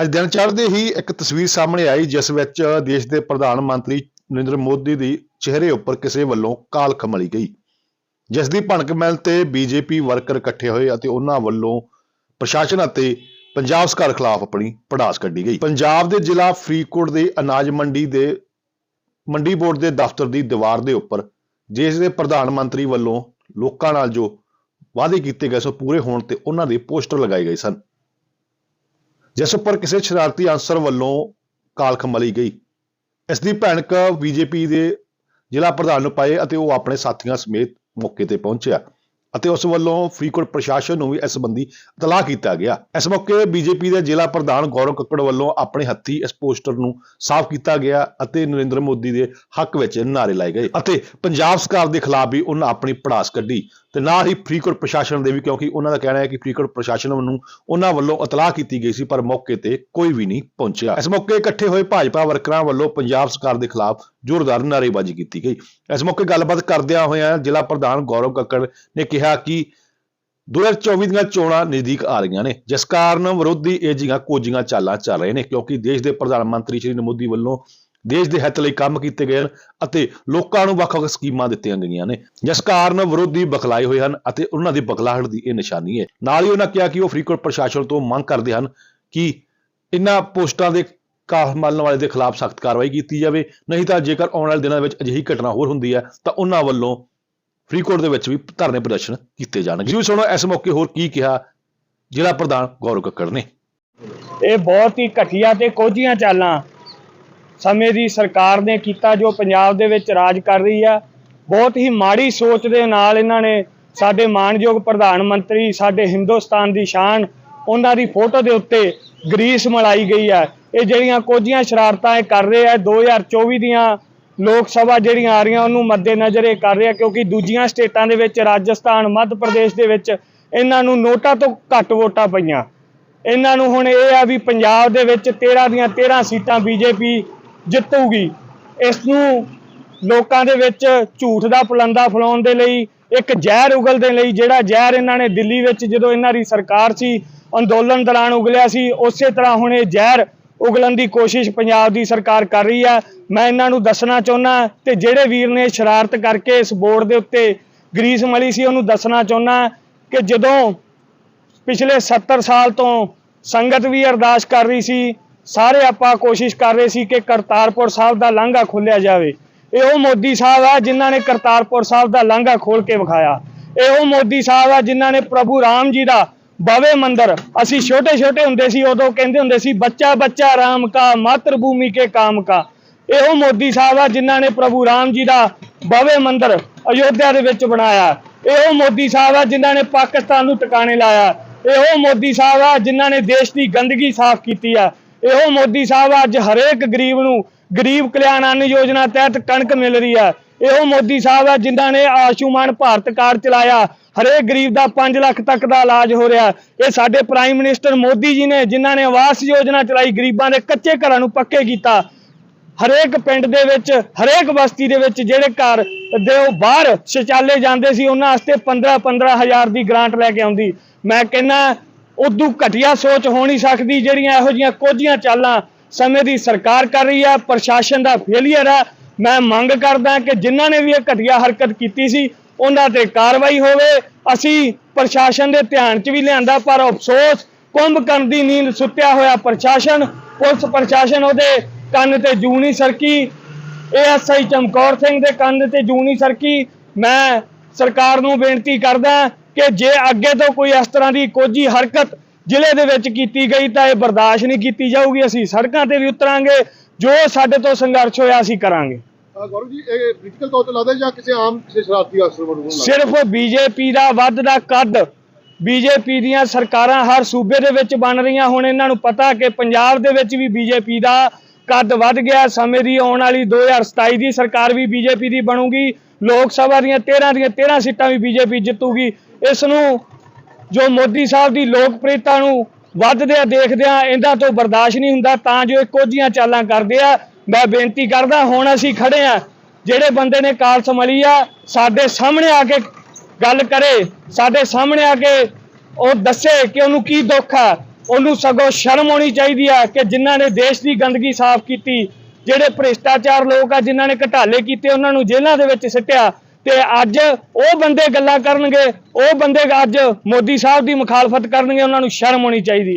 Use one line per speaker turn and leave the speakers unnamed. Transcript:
ਅੱਜ ਦਿਨ ਚੜ੍ਹਦੇ ਹੀ ਇੱਕ ਤਸਵੀਰ ਸਾਹਮਣੇ ਆਈ, ਜਿਸ ਵਿੱਚ ਦੇਸ਼ ਦੇ ਪ੍ਰਧਾਨ ਮੰਤਰੀ ਨਰਿੰਦਰ ਮੋਦੀ ਦੀ ਚਿਹਰੇ ਉੱਪਰ ਕਿਸੇ ਵੱਲੋਂ ਕਾਲ ਖਮਲੀ ਗਈ। ਜਿਸ ਦੀ ਭਣਕ ਮਿਲਣ ਤੇ ਬੀਜੇਪੀ ਵਰਕਰ ਇਕੱਠੇ ਹੋਏ ਅਤੇ ਉਹਨਾਂ ਵੱਲੋਂ ਪ੍ਰਸ਼ਾਸਨ ਅਤੇ ਪੰਜਾਬ ਸਰਕਾਰ ਖਿਲਾਫ ਆਪਣੀ ਪੜਾਸ ਕੱਢੀ ਗਈ। ਪੰਜਾਬ ਦੇ ਜ਼ਿਲ੍ਹਾ ਫਰੀਦਕੋਟ ਦੇ ਅਨਾਜ ਮੰਡੀ ਦੇ ਮੰਡੀ ਬੋਰਡ ਦੇ ਦਫ਼ਤਰ ਦੀ ਦੀਵਾਰ ਦੇ ਉੱਪਰ ਦੇਸ਼ ਦੇ ਪ੍ਰਧਾਨ ਮੰਤਰੀ ਵੱਲੋਂ ਲੋਕਾਂ ਨਾਲ ਜੋ ਵਾਅਦੇ ਕੀਤੇ ਗਏ ਸੋ ਪੂਰੇ ਹੋਣ ਤੇ ਉਹਨਾਂ ਦੇ ਪੋਸਟਰ ਲਗਾਏ ਗਏ ਸਨ। ਜਿਸ ਉੱਪਰ ਕਿਸੇ ਸ਼ਰਾਰਤੀ ਅਨਸਰ ਵੱਲੋਂ ਕਾਲਖ ਮਲੀ ਗਈ। ਇਸ ਦੀ ਭੈਣਕ ਬੀਜੇਪੀ ਦੇ ਜ਼ਿਲ੍ਹਾ ਪ੍ਰਧਾਨ ਨੂੰ ਪਾਏ ਅਤੇ ਉਹ ਆਪਣੇ ਸਾਥੀਆਂ ਸਮੇਤ ਮੌਕੇ ਤੇ ਪਹੁੰਚਿਆ ਅਤੇ ਉਸ ਵੱਲੋਂ ਫਰੀਦਕੋਟ ਪ੍ਰਸ਼ਾਸਨ ਨੂੰ ਵੀ ਇਸ ਸੰਬੰਧੀ ਇਤਲਾਹ ਕੀਤਾ ਗਿਆ। ਇਸ ਮੌਕੇ ਬੀਜੇਪੀ ਦੇ ਜ਼ਿਲ੍ਹਾ ਪ੍ਰਧਾਨ ਗੌਰਵ ਕੱਕੜ ਵੱਲੋਂ ਆਪਣੇ ਹੱਥੀ ਇਸ ਪੋਸਟਰ ਨੂੰ ਸਾਫ਼ ਕੀਤਾ ਗਿਆ ਅਤੇ ਨਰਿੰਦਰ ਮੋਦੀ ਦੇ ਹੱਕ ਵਿੱਚ ਨਾਅਰੇ ਲਾਏ ਗਏ ਅਤੇ ਪੰਜਾਬ ਸਰਕਾਰ ਦੇ ਖਿਲਾਫ ਵੀ ਉਹਨਾਂ ਆਪਣੀ ਪੜਾਸ ਕੱਢੀ। ਤੇ ਨਾਲ ਹੀ ਫਰੀਕੋਟ ਪ੍ਰਸ਼ਾਸਨ ਦੇ ਵੀ, ਕਿਉਂਕਿ ਉਹਨਾਂ ਦਾ ਕਹਿਣਾ ਹੈ ਕਿ ਫਰੀਕੋਟ ਪ੍ਰਸ਼ਾਸਨ ਨੂੰ ਉਹਨਾਂ ਵੱਲੋਂ ਇਤਲਾਹ ਕੀਤੀ ਗਈ ਸੀ, ਪਰ ਮੌਕੇ ਤੇ ਕੋਈ ਵੀ ਨਹੀਂ ਪਹੁੰਚਿਆ। ਇਸ ਮੌਕੇ ਇਕੱਠੇ ਹੋਏ ਭਾਜਪਾ ਵਰਕਰਾਂ ਵੱਲੋਂ ਪੰਜਾਬ ਸਰਕਾਰ ਦੇ ਖਿਲਾਫ ਜ਼ੋਰਦਾਰ ਨਾਅਰੇਬਾਜ਼ੀ ਕੀਤੀ ਗਈ। ਇਸ ਮੌਕੇ ਗੱਲਬਾਤ ਕਰਦਿਆਂ ਹੋਇਆਂ ਜ਼ਿਲ੍ਹਾ ਪ੍ਰਧਾਨ ਗੌਰਵ ਕੱਕੜ ਨੇ ਕਿਹਾ ਕਿ 2024 ਦੀਆਂ ਚੋਣਾਂ ਨਜ਼ਦੀਕ ਆ ਰਹੀਆਂ ਨੇ, ਜਿਸ ਕਾਰਨ ਵਿਰੋਧੀ ਇਹ ਜਿਹੀਆਂ ਕੋਝੀਆਂ ਚਾਲਾਂ ਚੱਲ ਰਹੇ ਨੇ, ਕਿਉਂਕਿ ਦੇਸ਼ ਦੇ ਪ੍ਰਧਾਨ ਮੰਤਰੀ ਸ਼੍ਰੀ ਮੋਦੀ ਵੱਲੋਂ ਦੇਸ਼ ਦੇ ਹਿੱਤ ਲਈ ਕੰਮ ਕੀਤੇ ਗਏ ਹਨ ਅਤੇ ਲੋਕਾਂ ਨੂੰ ਵੱਖ-ਵੱਖ ਸਕੀਮਾਂ ਦਿੱਤੀਆਂ ਗਈਆਂ ਨੇ। ਜਿਸ ਕਾਰਨ ਵਿਰੋਧੀ ਬਖਲਾਏ ਹੋਏ ਹਨ ਅਤੇ ਉਹਨਾਂ ਦੀ ਬਖਲਾਹਟ ਦੀ ਇਹ ਨਿਸ਼ਾਨੀ ਹੈ। ਨਾਲ ਹੀ ਉਹਨਾਂ ਕਿਹਾ ਕਿ ਉਹ ਫਰੀਦਕੋਟ ਪ੍ਰਸ਼ਾਸਨ ਤੋਂ ਮੰਗ ਕਰਦੇ ਹਨ ਕਿ ਇਹਨਾਂ ਪੋਸਟਾਂ ਦੇ ਕਾਫ ਵਾਲੇ ਦੇ ਖਿਲਾਫ ਸਖਤ ਕਾਰਵਾਈ ਕੀਤੀ ਜਾਵੇ। ਨਹੀਂ ਤਾਂ ਜੇਕਰ ਆਉਣ ਵਾਲੇ ਦਿਨਾਂ ਵਿੱਚ ਅਜਿਹੀ ਘਟਨਾ ਹੋਰ ਹੁੰਦੀ ਹੈ, ਤਾਂ ਉਹਨਾਂ ਵੱਲੋਂ ਫਰੀਦਕੋਟ ਦੇ ਵਿੱਚ ਵੀ ਧਰਨੇ ਪ੍ਰਦਰਸ਼ਨ ਕੀਤੇ ਜਾਣਗੇ। ਜੀ ਸੁਣੋ, ਇਸ ਮੌਕੇ ਹੋਰ ਕੀ ਕਿਹਾ ਜ਼ਿਲ੍ਹਾ ਪ੍ਰਧਾਨ ਗੌਰਵ ਕੱਕੜ ਨੇ।
ਇਹ ਬਹੁਤ ਹੀ ਘਟੀਆ ਤੇ ਕੋਝੀਆਂ ਚਾਲਾਂ। ਸਮੇਂ ਦੀ ਸਰਕਾਰ ਨੇ ਕੀਤਾ ਜੋ ਪੰਜਾਬ ਦੇ ਵਿੱਚ ਰਾਜ ਕਰ ਰਹੀ ਆ, ਬਹੁਤ ਹੀ ਮਾੜੀ ਸੋਚ ਦੇ ਨਾਲ ਇਹਨਾਂ ਨੇ ਸਾਡੇ ਮਾਣਯੋਗ ਪ੍ਰਧਾਨ ਮੰਤਰੀ, ਸਾਡੇ ਹਿੰਦੁਸਤਾਨ ਦੀ ਸ਼ਾਨ, ਉਹਨਾਂ ਦੀ ਫੋਟੋ ਦੇ ਉੱਤੇ ਗਰੀਸ ਮਲਾਈ ਗਈ ਹੈ ਇਹ ਜਿਹੜੀਆਂ ਕੋਝੀਆਂ ਸ਼ਰਾਰਤਾਂ ਇਹ ਕਰ ਰਹੇ ਆ 2024 ਦੀਆਂ ਲੋਕ ਸਭਾ ਜਿਹੜੀਆਂ ਆ ਰਹੀਆਂ, ਉਹਨੂੰ ਮੱਦੇਨਜ਼ਰ ਇਹ ਕਰ ਰਿਹਾ ਕਿਉਂਕਿ ਦੂਜੀਆਂ ਸਟੇਟਾਂ ਦੇ ਵਿੱਚ, ਰਾਜਸਥਾਨ, ਮੱਧ ਪ੍ਰਦੇਸ਼ ਦੇ ਵਿੱਚ ਇਹਨਾਂ ਨੂੰ ਨੋਟਾਂ ਤੋਂ ਘੱਟ ਵੋਟਾਂ ਪਈਆਂ। ਇਹਨਾਂ ਨੂੰ ਹੁਣ ਇਹ ਆ ਵੀ ਪੰਜਾਬ ਦੇ ਵਿੱਚ 13 ਦੀਆਂ 13 ਸੀਟਾਂ ਬੀਜੇਪੀ ਜਿੱਤੂਗੀ। ਇਸ ਨੂੰ ਲੋਕਾਂ ਦੇ ਵਿੱਚ ਝੂਠ ਦਾ ਪੁਲੰਦਾ ਫਲਾਉਣ ਦੇ ਲਈ, ਇੱਕ ਜ਼ਹਿਰ ਉਗਲ ਦੇ ਲਈ, ਜਿਹੜਾ ਜ਼ਹਿਰ ਇਹਨਾਂ ਨੇ ਦਿੱਲੀ ਵਿੱਚ ਜਦੋਂ ਇਹਨਾਂ ਦੀ ਸਰਕਾਰ ਸੀ, ਅੰਦੋਲਨ ਦੌਰਾਨ ਉਗਲਿਆ ਸੀ, ਉਸੇ ਤਰ੍ਹਾਂ ਹੁਣ ਇਹ ਜ਼ਹਿਰ ਉਗਲਣ ਦੀ ਕੋਸ਼ਿਸ਼ ਪੰਜਾਬ ਦੀ ਸਰਕਾਰ ਕਰ ਰਹੀ ਹੈ ਮੈਂ ਇਹਨਾਂ ਨੂੰ ਦੱਸਣਾ ਚਾਹੁੰਦਾ ਤੇ ਜਿਹੜੇ ਵੀਰ ਨੇ ਸ਼ਰਾਰਤ ਕਰਕੇ ਇਸ ਬੋਰਡ ਦੇ ਉੱਤੇ ਗਰੀਸ ਮਲੀ ਸੀ, ਉਹਨੂੰ ਦੱਸਣਾ ਚਾਹੁੰਦਾ ਕਿ ਜਦੋਂ ਪਿਛਲੇ 70 ਸਾਲ ਤੋਂ ਸੰਗਤ ਵੀ ਅਰਦਾਸ ਕਰ ਰਹੀ ਸੀ ਸਾਰੇ ਆਪਾਂ ਕੋਸ਼ਿਸ਼ ਕਰ ਰਹੇ ਸੀ ਕਿ ਕਰਤਾਰਪੁਰ ਸਾਹਿਬ ਦਾ ਲਾਂਘਾ ਖੋਲਿਆ ਜਾਵੇ। ਇਹ ਉਹ ਮੋਦੀ ਸਾਹਿਬ ਆ ਜਿਨ੍ਹਾਂ ਨੇ ਕਰਤਾਰਪੁਰ ਸਾਹਿਬ ਦਾ ਲਾਂਘਾ ਖੋਲ ਕੇ ਵਿਖਾਇਆ। ਇਹ ਉਹ ਮੋਦੀ ਸਾਹਿਬ ਆ ਜਿਨ੍ਹਾਂ ਨੇ ਪ੍ਰਭੂ ਰਾਮ ਜੀ ਦਾ ਬਾਵੇ ਮੰਦਰ, ਅਸੀਂ ਛੋਟੇ ਛੋਟੇ ਹੁੰਦੇ ਸੀ, ਉਦੋਂ ਕਹਿੰਦੇ ਹੁੰਦੇ ਸੀ, ਬੱਚਾ ਬੱਚਾ ਰਾਮ ਕਾ, ਮਾਤਰ ਭੂਮੀ ਕੇ ਕਾਮ ਕਾ। ਇਹੋ ਮੋਦੀ ਸਾਹਿਬ ਆ ਜਿਨ੍ਹਾਂ ਨੇ ਪ੍ਰਭੂ ਰਾਮ ਜੀ ਦਾ ਬਾਵੇ ਮੰਦਰ ਅਯੋਧਿਆ ਦੇ ਵਿੱਚ ਬਣਾਇਆ। ਇਹੋ ਮੋਦੀ ਸਾਹਿਬ ਆ ਜਿਨ੍ਹਾਂ ਨੇ ਪਾਕਿਸਤਾਨ ਨੂੰ ਟਿਕਾਣੇ ਲਾਇਆ। ਇਹੋ ਮੋਦੀ ਸਾਹਿਬ ਆ ਜਿਨ੍ਹਾਂ ਨੇ ਦੇਸ਼ ਦੀ ਗੰਦਗੀ ਸਾਫ਼ ਕੀਤੀ ਆ। ਇਹੋ ਮੋਦੀ ਸਾਹਿਬ ਅੱਜ ਹਰੇਕ ਗਰੀਬ ਨੂੰ ਗਰੀਬ ਕਲਿਆਣ ਅੰਨ ਯੋਜਨਾ ਤਹਿਤ ਕਣਕ ਮਿਲ ਰਹੀ ਆ ਇਹੋ ਮੋਦੀ ਸਾਹਿਬ ਆ ਜਿਨ੍ਹਾਂ ਨੇ ਆਯੁਸ਼ਮਾਨ ਭਾਰਤ ਕਾਰਡ ਚਲਾਇਆ। ਹਰੇਕ ਗਰੀਬ ਦਾ 5 ਲੱਖ ਤੱਕ ਦਾ ਇਲਾਜ ਹੋ ਰਿਹਾ। ਇਹ ਸਾਡੇ ਪ੍ਰਾਈਮ ਮਿਨਿਸਟਰ ਮੋਦੀ ਜੀ ਨੇ ਜਿਨ੍ਹਾਂ ਨੇ ਆਵਾਸ ਯੋਜਨਾ ਚਲਾਈ, ਗਰੀਬਾਂ ਦੇ ਕੱਚੇ ਘਰਾਂ ਨੂੰ ਪੱਕੇ ਕੀਤਾ। ਹਰੇਕ ਪਿੰਡ ਦੇ ਵਿੱਚ, ਹਰੇਕ ਬਸਤੀ ਦੇ ਵਿੱਚ ਜਿਹੜੇ ਘਰ ਦੇ ਉਹ ਬਾਹਰ ਸ਼ੌਚਾਲੇ ਜਾਂਦੇ ਸੀ, ਉਹਨਾਂ ਵਾਸਤੇ 15 15 ਹਜ਼ਾਰ ਦੀ ਗ੍ਰਾਂਟ ਲੈ ਕੇ ਆਉਂਦੀ। ਮੈਂ ਕਹਿੰਦਾ ਉਦੋਂ ਘਟੀਆ ਸੋਚ ਹੋ ਨਹੀਂ ਸਕਦੀ, ਜਿਹੜੀਆਂ ਇਹੋ ਜੀਆਂ ਕੋਝੀਆਂ ਚਾਲਾਂ ਸਮੇਂ ਦੀ ਸਰਕਾਰ ਕਰ ਰਹੀ ਹੈ ਪ੍ਰਸ਼ਾਸਨ ਦਾ ਫੇਲੀਅਰ ਹੈ ਮੈਂ ਮੰਗ ਕਰਦਾ ਕਿ ਜਿਨ੍ਹਾਂ ਨੇ ਵੀ ਇਹ ਘਟੀਆ ਹਰਕਤ ਕੀਤੀ ਸੀ, ਉਹਨਾਂ ਤੇ ਕਾਰਵਾਈ ਹੋਵੇ। ਅਸੀਂ ਪ੍ਰਸ਼ਾਸਨ ਦੇ ਧਿਆਨ 'ਚ ਵੀ ਲਿਆਂਦਾ, ਪਰ ਅਫਸੋਸ, ਕੁੰਭ ਕੁੰਭਕਰਨ ਦੀ ਨੀਂਦ ਸੁੱਤਿਆ ਹੋਇਆ ਪ੍ਰਸ਼ਾਸਨ। ਪੁਲਿਸ ਪ੍ਰਸ਼ਾਸਨ ਉਹਦੇ ਕੰਨ ਤੇ ਜੂ ਨਹੀਂ ਸਰਕੀ। ਏਐਸਆਈ ਚਮਕੌਰ ਸਿੰਘ ਦੇ ਕੰਨ ਤੇ ਜੂਨੀ ਸਰਕੀ। ਮੈਂ ਸਰਕਾਰ ਨੂੰ ਬੇਨਤੀ ਕਰਦਾ ਕਿ ਜੇ ਅੱਗੇ ਤੋਂ ਕੋਈ ਇਸ ਤਰ੍ਹਾਂ ਦੀ ਕੋਝੀ ਹਰਕਤ ਜ਼ਿਲ੍ਹੇ ਦੇ ਵਿੱਚ ਕੀਤੀ ਗਈ ਤਾਂ ਇਹ ਬਰਦਾਸ਼ਤ ਨਹੀਂ ਕੀਤੀ ਜਾਊਗੀ। ਅਸੀਂ ਸੜਕਾਂ ਤੇ ਵੀ ਉਤਰਾਂਗੇ ਜੋ ਸਾਡੇ ਤੋਂ ਸੰਘਰਸ਼ ਹੋਇਆ ਅਸੀਂ ਕਰਾਂਗੇ।
ਗੌਰਵ ਜੀ ਇਹ ਪੋਲੀਟੀਕਲ ਤੌਰ ਤੇ ਲੱਗਦਾ ਜਾਂ ਕਿਸੇ ਆਮ ਕਿਸੇ ਸ਼ਰਾਰਤੀ ਅਫਸਰ ਵੱਲੋਂ ਲੱਗਦਾ?
ਸਿਰਫ ਬੀਜੇਪੀ ਦਾ ਵੱਧਦਾ ਕੱਦ ਬੀਜੇਪੀ ਦੀਆਂ ਸਰਕਾਰਾਂ ਹਰ ਸੂਬੇ ਦੇ ਵਿੱਚ ਬਣ ਰਹੀਆਂ। ਹੁਣ ਇਹਨਾਂ ਨੂੰ ਪਤਾ ਕਿ ਪੰਜਾਬ ਦੇ ਵਿੱਚ ਵੀ ਬੀਜੇਪੀ ਦਾ ਕੱਦ ਵੱਧ ਗਿਆ। ਸਮੇਂ ਦੀ ਆਉਣ ਵਾਲੀ 2027 ਦੀ ਸਰਕਾਰ ਵੀ ਬੀਜੇਪੀ ਦੀ ਬਣੂਗੀ। ਲੋਕ ਸਭਾ ਦੀਆਂ 13 ਦੀਆਂ 13 ਸੀਟਾਂ ਵੀ ਬੀਜੇਪੀ ਜਿੱਤੂਗੀ। ਇਸ ਨੂੰ ਜੋ ਮੋਦੀ ਸਾਹਿਬ ਦੀ ਲੋਕਪ੍ਰਿਯਤਾ ਨੂੰ ਵੱਧਦਿਆਂ ਦੇਖਦਿਆਂ ਇਹਨਾਂ ਤੋਂ ਬਰਦਾਸ਼ਤ ਨਹੀਂ ਹੁੰਦਾ, ਤਾਂ ਜੋ ਇਹ ਕੋਝੀਆਂ ਚਾਲਾਂ ਕਰਦੇ ਆ, ਮੈਂ ਬੇਨਤੀ ਕਰਦਾ, ਹੁਣ ਅਸੀਂ ਖੜੇ ਆ। ਜਿਹੜੇ ਬੰਦੇ ਨੇ ਕਾਲ ਸੰਭਾਲੀ ਆ, ਸਾਡੇ ਸਾਹਮਣੇ ਆ ਕੇ ਗੱਲ ਕਰੇ, ਸਾਡੇ ਸਾਹਮਣੇ ਆ ਕੇ ਉਹ ਦੱਸੇ ਕਿ ਉਹਨੂੰ ਕੀ ਦੁੱਖ ਆ। ਉਹਨੂੰ ਸਗੋਂ ਸ਼ਰਮ ਹੋਣੀ ਚਾਹੀਦੀ ਆ ਕਿ ਜਿਨ੍ਹਾਂ ਨੇ ਦੇਸ਼ ਦੀ ਗੰਦਗੀ ਸਾਫ਼ ਕੀਤੀ, ਜਿਹੜੇ ਭ੍ਰਿਸ਼ਟਾਚਾਰ ਲੋਕ ਆ, ਜਿਨ੍ਹਾਂ ਨੇ ਘਟਾਲੇ ਕੀਤੇ, ਉਹਨਾਂ ਨੂੰ ਜੇਲ੍ਹਾਂ ਦੇ ਵਿੱਚ ਸਿੱਟਿਆ। ਤੇ ਅੱਜ ਉਹ ਬੰਦੇ ਗੱਲਾਂ ਕਰਨਗੇ, ਉਹ ਬੰਦੇ ਅੱਜ ਮੋਦੀ ਸਾਹਿਬ ਦੀ ਮੁਖਾਲਫਤ ਕਰਨਗੇ, ਉਹਨਾਂ ਨੂੰ ਸ਼ਰਮ ਆਉਣੀ ਚਾਹੀਦੀ ਹੈ।